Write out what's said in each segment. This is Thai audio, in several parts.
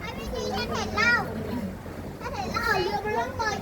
ไม่มีฉันเห็นเล่าฉันเห็นเล่าเรือมันล่องลอย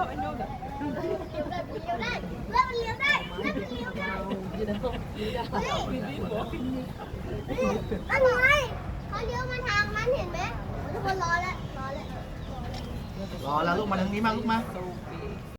มันไงเขาเลี้ยวมาทางมันเห็นไหมทุกคนรอแล้วรอแล้ว รอแล้วลูกมาทางนี้มาลูกมา